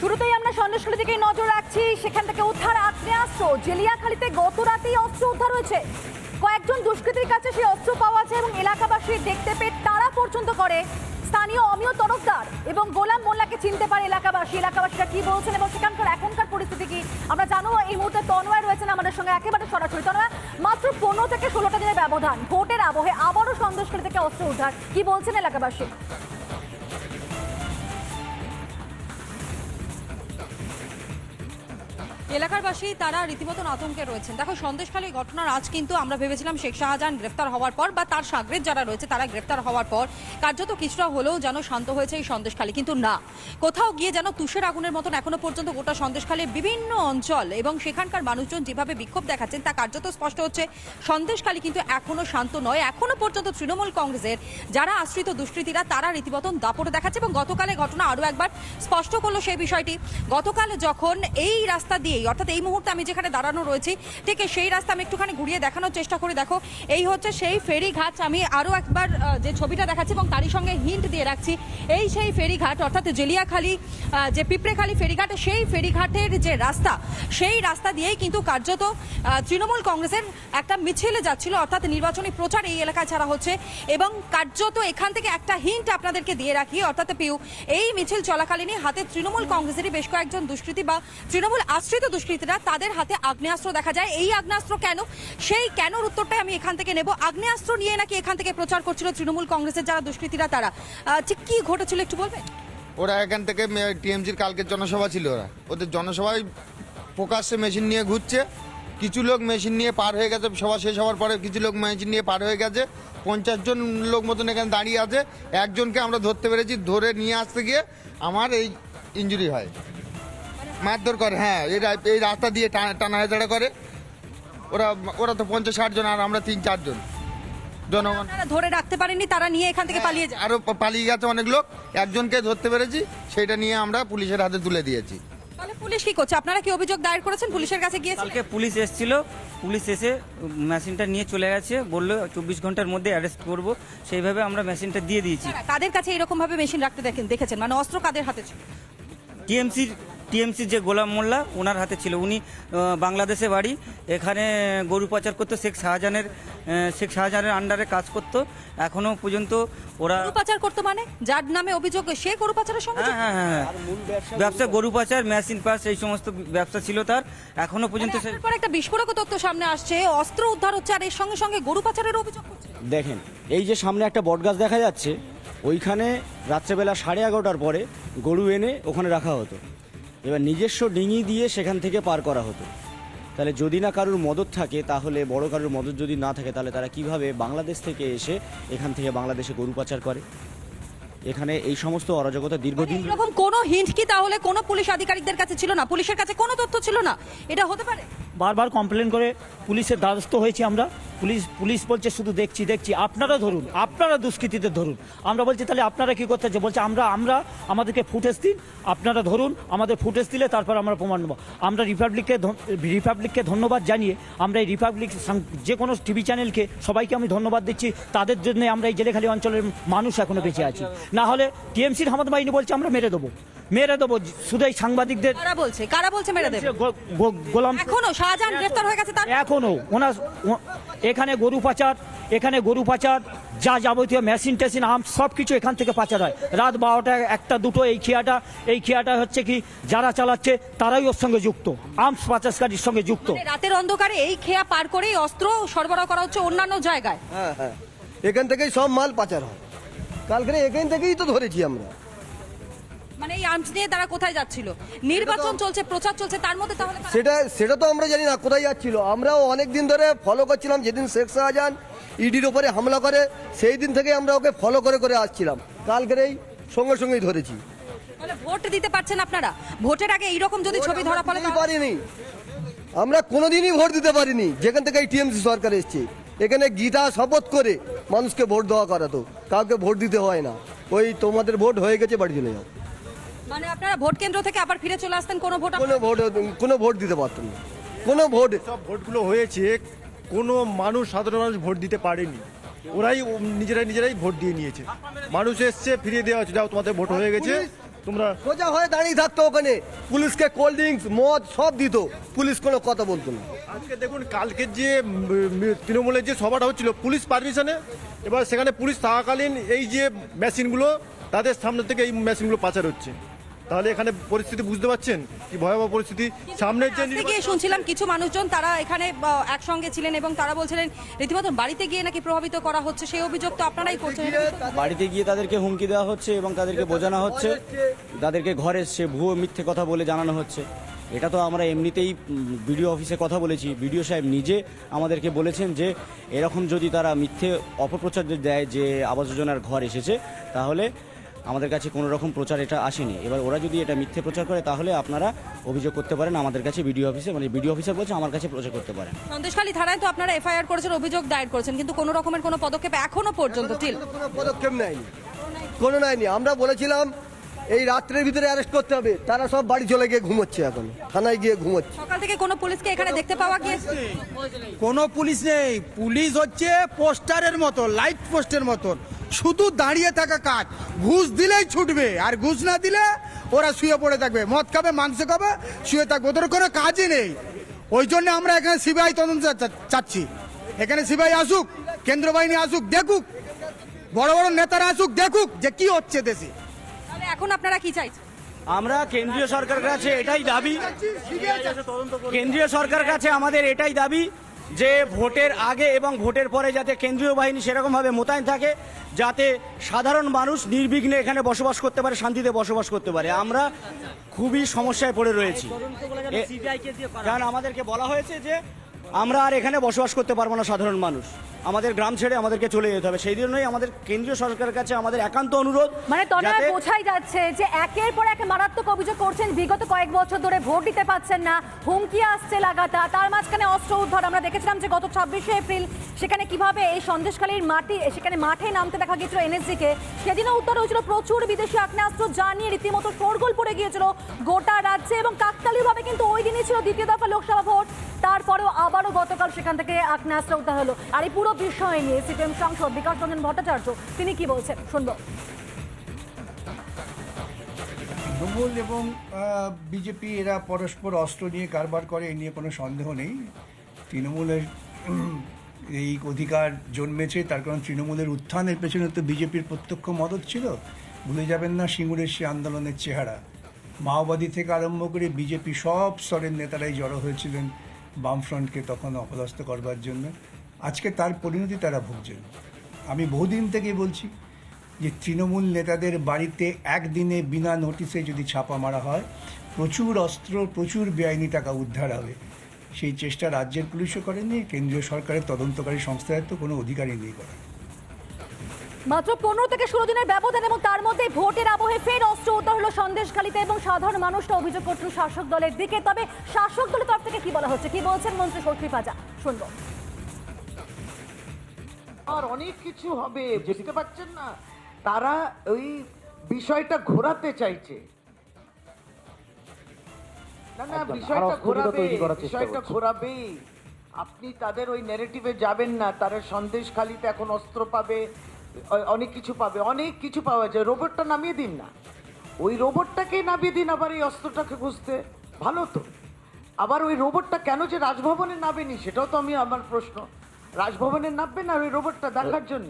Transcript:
শুরুতেই আমরা সন্দেশখালী থেকে নজর রাখছি। সেখান থেকে উদ্ধার আগ্নেয়াস্ত্র। জেলিয়াখালীতে গত রাতেই অস্ত্র উদ্ধার হয়েছে। কয়েকজন দুষ্কৃতীর কাছে সেই অস্ত্র পাওয়া যায় এবং এলাকাবাসী দেখতে পেয়ে তারা পর্যন্ত করে। স্থানীয় অমিয় তরফদার এবং গোলাম মোল্লাকে চিনতে পারে এলাকাবাসী। এলাকাবাসীরা কি বলছেন এবং সেখানকার এখনকার পরিস্থিতি কি? আমরা জানো এই মুহূর্তে তনয় রয়েছেন আমাদের সঙ্গে একেবারে সরাসরি। তনয়, মাত্র পনেরো থেকে ষোলোটা দিনের ব্যবধান। ভোটের আবহে আবারও সন্দেশখালী থেকে অস্ত্র উদ্ধার। কি বলছেন এলাকাবাসী? এলাকারবাসী, তারা রীতিমতন আতঙ্কে রয়েছেন। দেখো, সন্দেশখালী ঘটনার আজ কিন্তু আমরা ভেবেছিলাম শেখ শাহজাহান গ্রেফতার হওয়ার পর বা তার সাগরের যারা রয়েছে, তারা গ্রেফতার হওয়ার পর কার্যত কিছুটা হলেও যেন শান্ত হয়েছে এই সন্দেশখালী। কিন্তু না, কোথাও গিয়ে যেন তুষের আগুনের মতন এখনও পর্যন্ত গোটা সন্দেশখালীর বিভিন্ন অঞ্চল এবং সেখানকার মানুষজন যেভাবে বিক্ষোভ দেখাচ্ছেন, তা কার্যত স্পষ্ট হচ্ছে, সন্দেশখালী কিন্তু এখনও শান্ত নয়। এখনও পর্যন্ত তৃণমূল কংগ্রেসের যারা আশ্রিত দুষ্কৃতীরা, তারা রীতিমতন দাপটে দেখাচ্ছে এবং গতকালের ঘটনা আরও একবার স্পষ্ট করল সেই বিষয়টি। গতকাল যখন এই রাস্তা দিয়েই অর্থাৎ এই মুহূর্তে আমি যেখানে দাঁড়ানো রয়েছি, ঠিক সেই রাস্তা আমি একটুখানি ঘুরিয়ে দেখানোর চেষ্টা করি। দেখো, এই হচ্ছে সেই ফেরিঘাট। আমি আরও একবার যে ছবিটা দেখাচ্ছি এবং তারই সঙ্গে হিন্ট দিয়ে রাখছি, এই সেই ফেরিঘাট, অর্থাৎ জেলিয়াখালী যে পিঁপড়েখালী ফেরিঘাট, সেই ফেরিঘাটের যে রাস্তা, সেই রাস্তা দিয়েই কিন্তু কার্যত তৃণমূল কংগ্রেসের একটা মিছিলে যাচ্ছিল, অর্থাৎ নির্বাচনী প্রচার এই এলাকায় ছাড়া হচ্ছে। এবং কার্যত এখান থেকে একটা হিন্ট আপনাদেরকে দিয়ে রাখি, অর্থাৎ পিউ, এই মিছিল চলাকালীনই হাতে তৃণমূল কংগ্রেসেরই বেশ কয়েকজন দুষ্কৃতী বা তৃণমূল আশ্রিত দুষ্কৃতীরা তাদের হাতে আগ্নেয়াস্ত্র দেখা যায়। এই আগ্নেয়াস্ত্র কেন? সেই কেনর উত্তরটাই আমি এখান থেকে নেব। আগ্নেয়াস্ত্র নিয়ে নাকি এখান থেকে প্রচার করছিল তৃণমূল কংগ্রেসের যারা দুষ্কৃতীরা তারা। ঠিক কি ঘটেছিল একটু বলবে ওরা এখান থেকে টিএমসির কালকের জনসভা ছিল ওরা। ওদের জনসভায় প্রকাশ্যে মেশিন নিয়ে ঘুরছে। কিছু লোক মেশিন নিয়ে পার হয়ে গেছে। সভা শেষ হওয়ার পরে কিছু লোক মেশিন নিয়ে পার হয়ে গেছে। পঞ্চাশ জন লোক মতন এখানে দাঁড়িয়ে আছে। একজনকে আমরা ধরতে পেরেছি। ধরে নিয়ে আসতে গিয়ে আমার এই ইঞ্জুরি হয়। মারধর করে হ্যাঁ এই রা- এই রাস্তা দিয়ে টানা টানা করে। ওরা ওরা তো পঞ্চাশ ষাট জন আর আমরা তিন চারজন জনগণ। ধরে রাখতে পারেননি তারা নিয়ে এখান থেকে পালিয়ে যায় আরও পালিয়ে গেছে অনেক লোক। একজনকে ধরতে পেরেছি সেটা নিয়ে আমরা পুলিশের হাতে তুলে দিয়েছি। তাহলে পুলিশ কি করছে? আপনারা কি অভিযোগ দায়ের করেছেন? পুলিশের কাছে গিয়েছিলেন কালকে পুলিশ এসেছিল পুলিশ এসে মেশিনটা নিয়ে চলে গেছে বলল চব্বিশ ঘণ্টার মধ্যে অ্যারেস্ট করব। সেইভাবে আমরা মেশিনটা দিয়ে দিয়েছি। কাদের কাছে এরকম ভাবে মেশিন রাখতে দেখেন দেখেছেন? মানে অস্ত্র কাদের হাতে ছিল? টিএমসির টিএমসির যে গোলাম মোল্লা ওনার হাতে ছিল। উনি বাংলাদেশে বাড়ি এখানে গরু পাচার করতো শেখ শাহজাহানের শেখ শাহজাহানের আন্ডারে কাজ করতো। এখনও পর্যন্ত ওরা গরু পাচার করতো মানে? যার নামে অভিযোগ সে গরু পাচারের সঙ্গে হ্যাঁ হ্যাঁ হ্যাঁ ব্যবসা গরু পাচার মেশিন পাস এই সমস্ত ব্যবসা ছিল তার। এখনও পর্যন্ত মানে পর একটা বিস্ফোরক তথ্য সামনে আসছে অস্ত্র উদ্ধার হচ্ছে আর এর সঙ্গে সঙ্গে গরু পাচারের অভিযোগ দেখেন এই যে সামনে একটা বটগাছ দেখা যাচ্ছে ওইখানে রাত্রেবেলা সাড়ে এগারোটার পরে গরু এনে ওখানে রাখা হতো। এবার নিজস্ব ডিঙি দিয়ে সেখান থেকে পার করা হতো। তাহলে যদি না কারুর মদত থাকে, তাহলে বড় কারোর মদত যদি না থাকে, তাহলে তারা কীভাবে বাংলাদেশ থেকে এসে এখান থেকে বাংলাদেশে গরু পাচার করে? এখানে এই সমস্ত অরাজকতা দীর্ঘদিন এরকম কোনো হিন্ট কি তাহলে কোনো পুলিশ আধিকারিকদের কাছে ছিল না? পুলিশের কাছে কোনো তথ্য ছিল না? এটা হতে পারে? বারবার কমপ্লেন করে পুলিশের দ্বারস্থ হয়েছি আমরা। পুলিশ পুলিশ বলছে শুধু দেখছি দেখছি। আপনারা ধরুন, আপনারা দুষ্কৃতীদের ধরুন। আমরা বলছি, তাহলে আপনারা কি করতে চাই বলছে, আমরা আমরা আমাদেরকে ফুটেজ দিন, আপনারা ধরুন, আমাদের ফুটেজ দিলে তারপর আমরা প্রমাণ নেব। আমরা রিপাবলিককে রিপাবলিককে ধন্যবাদ জানিয়ে আমরা এই রিপাবলিক যে কোনো টিভি চ্যানেলকে সবাইকে আমি ধন্যবাদ দিচ্ছি। তাদের জন্য আমরা এই জেলেখালি অঞ্চলের মানুষ এখনও বেঁচে আছি। না হলে টিএমসির হামদ বাহিনী বলছে, আমরা মেরে দেবো। মেরে দেবো শুধু এই সাংবাদিকদের। কারা বলছে? কারা বলছে মেরে দেবে? গোলাম এখনও? শাহজাহান গ্রেফতার হয়ে গেছে তার এখনও। ওনার এখানে গরু পাচার এখানে গরু পাচার যা যাবতীয় মেশিন টেশিন আম সব কিছু এখান থেকে পাচার হয়। রাত বারোটা একটা দুটো এই খেয়াটা এই খেয়াটা হচ্ছে কি যারা চালাচ্ছে তারাই ওর সঙ্গে যুক্ত। আর্মস পাচারকারীর সঙ্গে যুক্ত। মানে রাতের অন্ধকারে এই খেয়া পার করেই অস্ত্র সরবরাহ করা হচ্ছে অন্যান্য জায়গায়। হ্যাঁ হ্যাঁ। এখান থেকেই সব মাল পাচার হয়। কালকে এখান থেকেই তো ধরেছি আমরা। মানে এই আর্মস নিয়ে তারা কোথায় যাচ্ছিল? নির্বাচন চলছে প্রচার চলছে তার মধ্যে তাহলে সেটা সেটা তো আমরা জানি না কোথায় যাচ্ছিল। আমরাও অনেক দিন ধরে ফলো করছিলাম যেদিন শেখ শাহজাহান ইডির ওপরে হামলা করে সেই দিন থেকে আমরা ওকে ফলো করে করে আসছিলাম। কালকেরেই সঙ্গে সঙ্গেই ধরেছি। ভোট দিতে পারছেন আপনারা? ভোটের আগে এইরকম যদি ছবি ধরা পড়ে পারিনি। আমরা কোনোদিনই ভোট দিতে পারিনি। যেখান থেকে এই টিএমসি সরকার এসছে। এখানে গীতা শপথ করে মানুষকে ভোট দেওয়া করাতো। কাউকে ভোট দিতে হয় না। ওই তোমাদের ভোট হয়ে গেছে বাড়ি চলে যাও। মানে আপনারা ভোট কেন্দ্র থেকে আবার ফিরে চলে আসতেন কোনো ভোট কোনো ভোট কোনো ভোট দিতে পারতাম না। কোনো ভোট সব ভোটগুলো হয়েছে কোনো মানুষ সাধারণ মানুষ ভোট দিতে পারেনি। ওরাই নিজেরাই নিজেরাই ভোট দিয়ে নিয়েছে। মানুষ এসছে ফিরিয়ে দেওয়া হচ্ছে। যাও তোমাদের ভোট হয়ে গেছে। তোমরা সোজা হয়ে দাঁড়িয়ে থাকতো ওখানে। পুলিশকে কোল্ড ড্রিঙ্কস মদ সব দিত। পুলিশ কোনো কথা বলতো না। আজকে দেখুন কালকের যে তৃণমূলের যে সভাটা হচ্ছিল পুলিশ পারমিশনে এবার সেখানে পুলিশ থাকাকালীন এই যে মেশিনগুলো তাদের সামনে থেকে এই মেশিনগুলো পাচার হচ্ছে। তাহলে এখানে পরিস্থিতি বুঝতে পারছেন? কি ভয়াবহ পরিস্থিতি? সামনের যে গিয়ে শুনছিলাম কিছু মানুষজন তারা এখানে একসঙ্গে ছিলেন এবং তারা বলছিলেন রীতিমতো বাড়িতে গিয়ে নাকি প্রভাবিত করা হচ্ছে সেই অভিযোগ তো আপনারাই করছেন। বাড়িতে গিয়ে তাদেরকে হুমকি দেওয়া হচ্ছে এবং তাদেরকে বোঝানো হচ্ছে। তাদেরকে ঘরে সে ভুয়ো মিথ্যে কথা বলে জানানো হচ্ছে। এটা তো আমরা এমনিতেই বিডিও অফিসে কথা বলেছি। বিডিও সাহেব নিজে আমাদেরকে বলেছেন যে এরকম যদি তারা মিথ্যে অপপ্রচার দেয় যে আবাস যোজনার ঘর এসেছে তাহলে আমাদের কাছে কোনো রকম প্রচার এটা আসেনি। এবার ওরা যদি এটা মিথ্যে প্রচার করে তাহলে আপনারা অভিযোগ করতে পারেন আমাদের কাছে বিডিও অফিসে মানে বিডিও অফিসার বলছে আমার কাছে প্রচার করতে পারেন। সন্দেশখালী থানায় তো আপনারা এফআইআর করেছেন অভিযোগ দায়ের করেছেন কিন্তু কোনো রকমের কোনো পদক্ষেপ এখনও পর্যন্ত ঠিক কোনো পদক্ষেপ নেয়নি। কোনো নেয়নি। আমরা বলেছিলাম এই রাত্রের ভিতরে অ্যারেস্ট করতে হবে। তারা সব বাড়ি চলে গিয়ে ঘুমোচ্ছে এখন। থানায় গিয়ে ঘুমোচ্ছে। সকাল থেকে কোনো পুলিশকে এখানে দেখতে পাওয়া গিয়েছে কোনো পুলিশ নেই। পুলিশ হচ্ছে পোস্টারের মতো লাইট পোস্টের মতন। শুধু দাঁড়িয়ে থাকা কাজ। ঘুষ দিলেই ছুটবে আর ঘুষ না দিলে ওরা শুয়ে পড়ে থাকবে। মদ খাবে মাংস খাবে শুয়ে থাকবে। ওদের কোনো কাজই নেই। ওই জন্য আমরা এখানে সিবিআই তদন্ত চা- চাচ্ছি। এখানে সিবিআই আসুক কেন্দ্র বাহিনী আসুক দেখুক। বড় বড় নেতারা আসুক দেখুক যে কি হচ্ছে দেশে। এখন আপনারা কি চাইছেন? আমরা কেন্দ্রীয় সরকারের কাছে এটাই দাবি। কেন্দ্রীয় সরকারের কাছে আমাদের এটাই দাবি যে ভোটের আগে এবং ভোটের পরে যাতে কেন্দ্রীয় বাহিনী সেরকমভাবে মোতায়েন থাকে যাতে সাধারণ মানুষ নির্বিঘ্নে এখানে বসবাস করতে পারে শান্তিতে বসবাস করতে পারে। আমরা খুবই সমস্যায় পড়ে রয়েছি। কারণ আমাদেরকে বলা হয়েছে যে আমরা আর এখানে বসবাস করতে পারব না সাধারণ মানুষ। আমাদের গ্রাম ছেড়ে আমাদেরকে চলে যেতে হবে। সেই জন্যই আমাদের কেন্দ্রীয় সরকারের কাছে আমাদের একান্ত অনুরোধ মানে তনয় বোঝাই যাচ্ছে যে একের পর এক মারাত্মক অভিযোগ করছেন। বিগত কয়েক বছর ধরে ভোট দিতে পাচ্ছেন না। হুমকি আসছে লাগাতার। তার মাঝখানে অস্ত্র উদ্ধার। আমরা দেখেছিলাম যে গত ছাব্বিশে এপ্রিল সেখানে কীভাবে এই সন্দেশখালীর মাটি সেখানে মাঠে নামতে দেখা গিয়েছিল এনএসজিকে। সেদিনও উদ্ধার হয়েছিল প্রচুর বিদেশি আগ্নেয়াস্ত্র। যা নিয়ে রীতিমতো শোরগোল পড়ে গিয়েছিল গোটা রাজ্যে এবং কাকতালীয়ভাবে কিন্তু ওই দিনই ছিল দ্বিতীয় দফা লোকসভা ভোট। তারপরেও আবারও গতকাল সেখান থেকে আগ্নেয়াস্ত্র উদ্ধার হলো। আর এই পুরো বিষয় নিয়ে সিপিএম সাংসদ বিকাশ রঞ্জন ভট্টাচার্য, তিনি কি বলছেন? শুনব। তৃণমূল এবং বিজেপি এরা পরস্পর অস্ত্র নিয়ে কারবার করে, এ নিয়ে কোনো সন্দেহ নেই। তৃণমূলের এই অধিকার জন্মেছে, তার কারণ তৃণমূলের উত্থানের পেছনে তো বিজেপির প্রত্যক্ষ মদত ছিল। ভুলে যাবেন না সিঙ্গুরের সে আন্দোলনের চেহারা। মাওবাদী থেকে আরম্ভ করে বিজেপি সব স্তরের নেতারাই জড়ো হয়েছিলেন। বামফ্রন্টকে তখন অপদস্থ করবার জন্য। আজকে তার পরিণতি তারা ভুগছেন। আমি বহুদিন থেকেই বলছি যে, তৃণমূল নেতাদের বাড়িতে একদিনে বিনা নোটিশে যদি ছাপা মারা হয়, প্রচুর অস্ত্র, প্রচুর বেআইনি টাকা উদ্ধার হবে। সেই চেষ্টা রাজ্যের পুলিশও করেনি কেন্দ্রীয় সরকারের তদন্তকারী সংস্থার তো কোনো অধিকারই নেই করা। মাত্র পনেরো থেকে ষোলো দিনের ব্যবধান এবং তার মধ্যে ভোটের আবহে ফের অস্ত্র সন্দেশখালীতে এবং সাধারণ মানুষটা অভিযোগ করছেন শাসক দলের দিকে। তবে শাসক দলের তরফ থেকে কি বলা হচ্ছে? কি বলছেন মন্ত্রী শক্তি পাজা? শুনব। আর অনেক কিছু হবে বুঝতে পারছেন না। তারা ওই বিষয়টা ঘোরাতে চাইছে। না না বিষয়টা ঘোরাবে বিষয়টা ঘোরাবে। আপনি তাদের ওই নেরেটিভে যাবেন না। তারা সন্দেশখালিতে এখন অস্ত্র পাবে অনেক কিছু পাবে অনেক কিছু পাওয়া যায়। রোবটটা নামিয়ে দিন না। ওই রোবটটাকেই নামিয়ে দিন আবার এই অস্ত্রটাকে খুঁজতে। ভালো তো। আবার ওই রোবটটা কেন যে রাজভবনে নামেনি সেটাও তো আমি আমার প্রশ্ন। রাজভবনে নামবে না ওই রোবটটা দেখার জন্য।